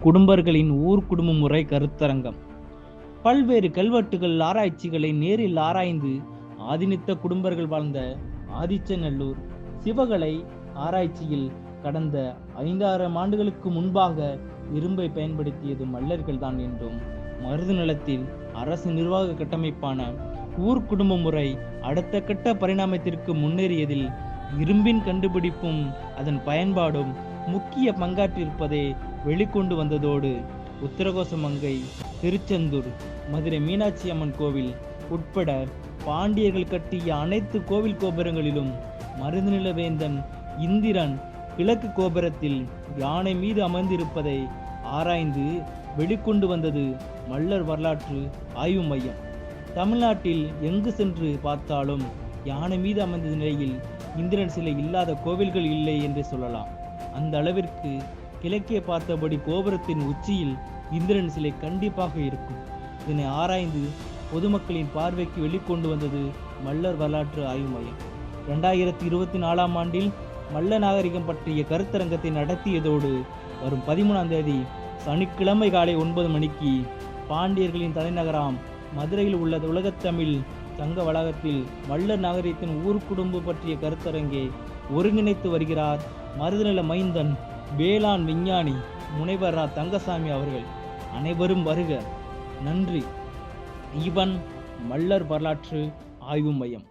குடும்பர்களின் ஊர் குடும்ப முறை கருத்தரங்கம். பல்வேறு கல்வெட்டுகள் ஆராய்ச்சிகளை நேரில் ஆராய்ந்து ஆதினித்த குடும்பர்கள் வாழ்ந்த ஆதிச்சநல்லூர் சிவகலை ஆராய்ச்சியில் கடந்த ஐந்தாயிரம் ஆண்டுகளுக்கு முன்பாக இரும்பை பயன்படுத்தியது மல்லர்கள் தான் என்றும் மருது நிலத்தில் அரசு நிர்வாக கட்டமைப்பான ஊர் குடும்ப முறை அடுத்த கட்ட பரிணாமத்திற்கு முன்னேறியதில் இரும்பின் கண்டுபிடிப்பும் அதன் பயன்பாடும் முக்கிய பங்காற்றிருப்பதை வெளிக்கொண்டு வந்ததோடு உத்தரகோச மங்கை திருச்செந்தூர் மதுரை மீனாட்சி அம்மன் கோவில் உட்பட பாண்டியர்கள் கட்டிய அனைத்து கோவில் கோபுரங்களிலும் மருந்து நிலவேந்தன் இந்திரன் கிழக்கு கோபுரத்தில் யானை மீது அமர்ந்திருப்பதை ஆராய்ந்து வெளிக்கொண்டு வந்தது மல்லர் வரலாற்று ஆய்வு மையம். தமிழ்நாட்டில் எங்கு சென்று பார்த்தாலும் யானை மீது அமர்ந்த நிலையில் இந்திரன் சிலை இல்லாத கோவில்கள் இல்லை என்று சொல்லலாம். அந்த அளவிற்கு கிழக்கே பார்த்தபடி கோபுரத்தின் உச்சியில் இந்திரன் சிலை கண்டிப்பாக இருக்கும். இதனை ஆராய்ந்து பொதுமக்களின் பார்வைக்கு வெளிக்கொண்டு வந்தது மல்லர் வரலாற்று ஆய்வு மையம். ரெண்டாயிரத்தி இருபத்தி நாலாம் ஆண்டில் மல்ல நாகரிகம் பற்றிய கருத்தரங்கத்தை நடத்தியதோடு வரும் பதிமூணாம் தேதி சனிக்கிழமை காலை ஒன்பது மணிக்கு பாண்டியர்களின் தலைநகராம் மதுரையில் உள்ள உலகத்தமிழ் சங்க வளாகத்தில் மல்லர் நாகரிகத்தின் ஊர் குடும்பம் பற்றிய கருத்தரங்கை ஒருங்கிணைத்து வருகிறார் மருதநல மைந்தன் வேளாண் விஞ்ஞானி முனைவர் ரா. தங்கசாமி அவர்கள் அனைவரும் வருக. நன்றி. இவன் மல்லர் வரலாற்று ஆய்வு மையம்.